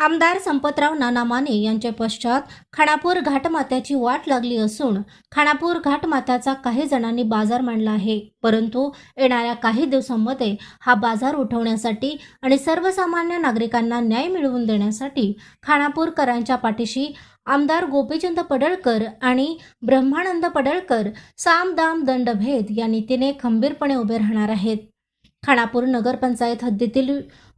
आमदार संपतराव नाना माने यांच्या पश्चात खानापूर घाटमात्याची वाट लागली असून खानापूर घाटमात्याचा काही जणांनी बाजार मांडला आहे. परंतु येणाऱ्या काही दिवसांमध्ये हा बाजार उठवण्यासाठी आणि सर्वसामान्य नागरिकांना न्याय मिळवून देण्यासाठी खानापूरकरांच्या पाठीशी आमदार गोपीचंद पडळकर आणि ब्रह्मानंद पडळकर साम दाम दंडभेद या नीतीने खंबीरपणे उभे राहणार आहेत. खानापूर नगरपंचायत हद्दीतील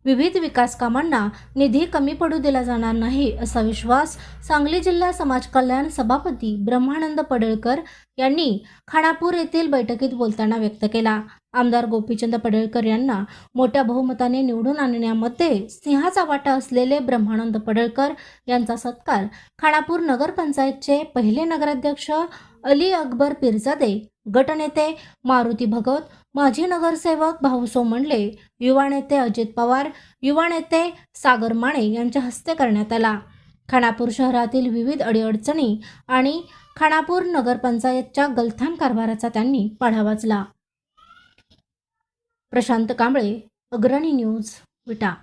विविध विकास कामांना निधी कमी पडू दिला जाणार नाही असा विश्वास सांगली जिल्हा समाज कल्याण सभापती ब्रह्मानंद पडळकर यांनी खानापूर येथील बैठकीत बोलताना व्यक्त केला. आमदार गोपीचंद पडळकर यांना मोठ्या बहुमताने निवडून आणण्यामध्ये सिंहाचा वाटा असलेले ब्रह्मानंद पडळकर यांचा सत्कार खानापूर नगरपंचायतचे पहिले नगराध्यक्ष अली अकबर पिरजादे गटनेते मारुती भगत माजी नगरसेवक भाऊसो सोमंडले युवा नेते अजित पवार युवा नेते सागर माणे यांच्या हस्ते करण्यात आला. खानापूर शहरातील विविध अडीअडचणी आणि खानापूर नगरपंचायतच्या गलथान कारभाराचा त्यांनी पाढा वाचला. प्रशांत कांबळे अग्रणी न्यूज विटा.